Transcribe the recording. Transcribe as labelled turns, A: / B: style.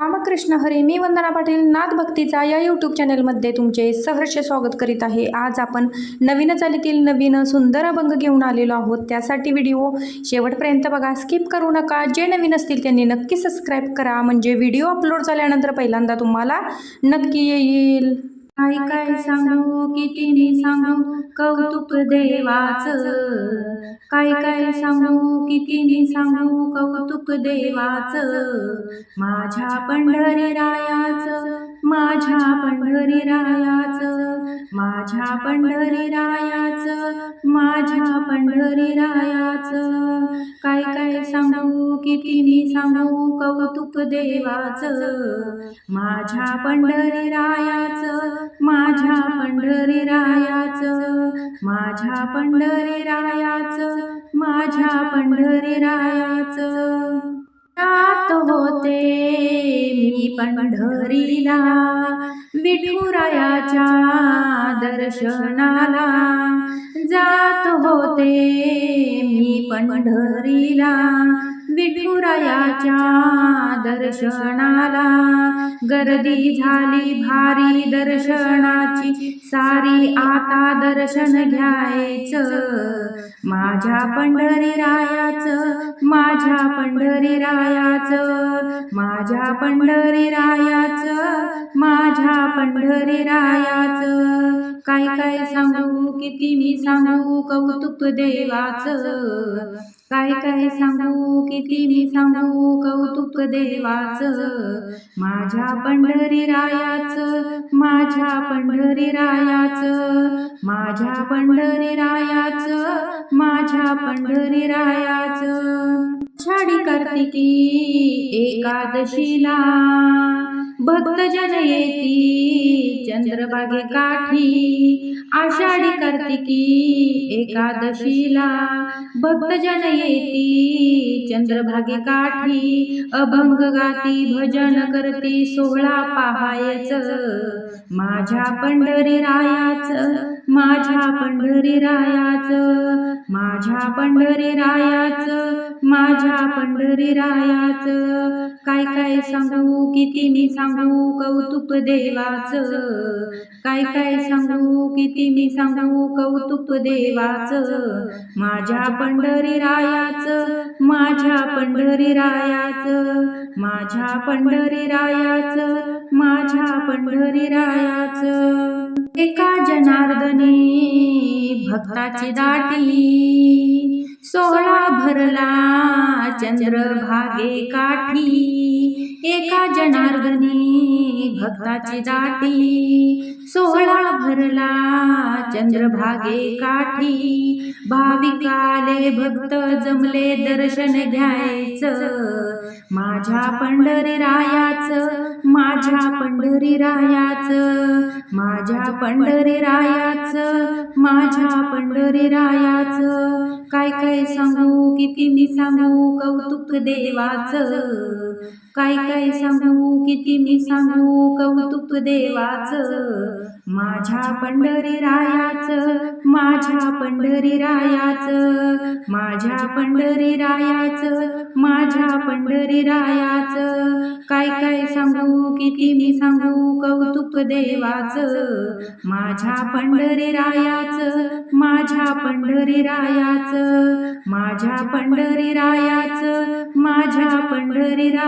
A: रामकृष्ण हरी मी वंदना पाटील नाथ भक्तीचा या यूट्यूब चॅनलमध्ये तुमचे सहर्ष स्वागत करीत आहे. आज आपण नवीन चालीतील नवीन सुंदर अभंग घेऊन आलेलो आहोत. त्यासाठी व्हिडिओ शेवटपर्यंत बघा. स्किप करू नका. जे नवीन असतील त्यांनी नक्की सबस्क्राईब करा. म्हणजे व्हिडिओ अपलोड झाल्यानंतर पहिल्यांदा तुम्हाला नक्की येईल. काय काय सांगू? किती सांगू? कौतुक देवाचं. काय काय सांगू किती मी सांगू कौतुक देवाचं. माझ्या पंढरी रायाचं माझ्या पंढरी रायाचं माझ्या पंढरी रायाचं माझ्या पंढरी रायाचं काय काय सांगू किती मी सांगू कौतुक देवाचं. माझ्या पंढरी रायाचं माझ्या पंढरी रायाचं माझ्या पंढरी रायाचं माझ्या पंढरी रायाचं होते. मी पंढरीला विठुरायाच्या दर्शनाला जात होते. मी पंढरीला विठुरायाच्या दर्शनाला गर्दी झाली भारी दर्शनाची. सारी आता दर्शन घ्यायचं. माझ्या पंढरी रायाचं माझ्या पंढरी रायाचं माझ्या पंढरी रायाचं माझ्या पंढरी रायाचं काय काय सांगू किती मी सांगू कौतुक देवाचं. काय काय सांगू किती मी सांगू कौतुक देवाचं? माझ्या पंढरी रायाचं माझ्या पंढरी रायाचं माझ्या पंढरी रायाचं माझ्या पंढरी रायाचं आषाढी कार्तिकी एकादशीला भक्त येती चंद्रभागे काठी आषाढी कार्तिकी एकादशीला भक्तजन येती चंद्रभागे काठी अभंग गाती भजन करती सोहळा पाहायच माझ्या पंढरी रायाचं माझ्या पंढरी रायाचं माझ्या पंढरी रायाचं माझ्या पंढरी रायाचं. काय काय सांगू किती मी सांगू? कौतुक देवाचं? काय काय सांगू किती मी सांगू कौतुक देवाचं? माझ्या पंढरी रायाचं माझ्या पंढरी रायाचं माझ्या पंढरी रायाचं माझ्या पंढरी रायाचं एका जनार्दने भक्ताची दाटी सोहळा भरला चंद्रभागे काठी एका जनार्दनी भक्ताची दाटी. सोहळा भरला चंद्रभागे काठी. भाविकाले भक्त जमले दर्शन घ्यायचं. माझ्या पंढरी रायाचं माझ्या पंढरी रायाच माझ्या पंढरी रायाचं माझ्या पंढरी रायाच काय काय सांगू किती मी सांगू कौतुक देवाचं. काय काय सांगू किती मी सांगू? कौतुक देवाचं माझ्या पंढरी रायाचं माझ्या पंढरी रायाचं माझ्या पंढरी रायाचं माझ्या पंढरी रायाचं काय काय सांगू किती मी सांगू? कौतुक देवाचं माझ्या पंढरी रायाचं माझ्या पंढरी रायाचं माझ्या पंढरी रायाचं माझ्या पंढरी रायाचं